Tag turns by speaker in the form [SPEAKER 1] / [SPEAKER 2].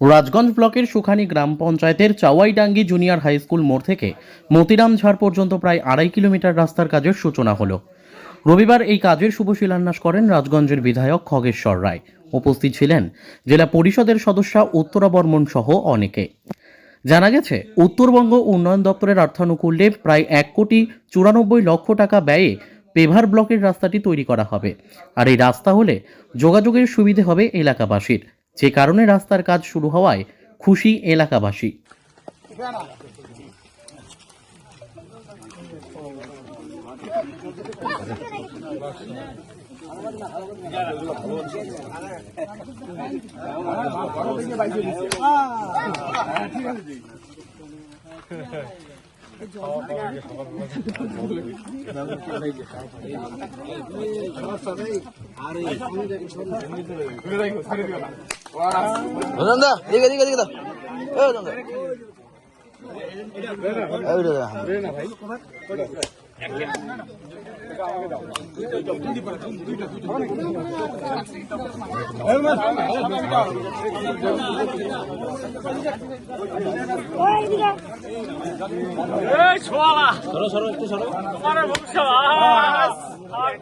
[SPEAKER 1] রাজগঞ্জ ব্লকের সুখানি গ্রাম পঞ্চায়েতের চাওয়াইডাঙ্গি junior high school মোড় থেকে মতিরাম ঝাড় পর্যন্ত প্রায় আড়াই কিলোমিটার রাস্তার কাজের সূচনা হলো। রবিবার এই কাজের শুভ শিলান্যাস করেন রাজগঞ্জের বিধায়ক খগেশ্বর রায়। উপস্থিত ছিলেন জেলা পরিষদের সদস্যা উত্তরা বর্মন সহ অনেকে। জানা গেছে, উত্তরবঙ্গ উন্নয়ন দপ্তরের অর্থানুকূল্যে প্রায় এক কোটি চুরানব্বই লক্ষ টাকা ব্যয়ে পেভার ব্লকের রাস্তাটি তৈরি করা হবে। আর এই রাস্তা হলে যোগাযোগের সুবিধে হবে এলাকাবাসীর। যে কারণে রাস্তার কাজ শুরু হওয়ায় খুশি এলাকাবাসী।
[SPEAKER 2] 감사합니다. 네가 네가 네가 다.
[SPEAKER 3] 야, 정도. 아, 야, 그래. 에이, 좋아라. 서로 서로 또 서로. 말을 멈춰. 아, 아,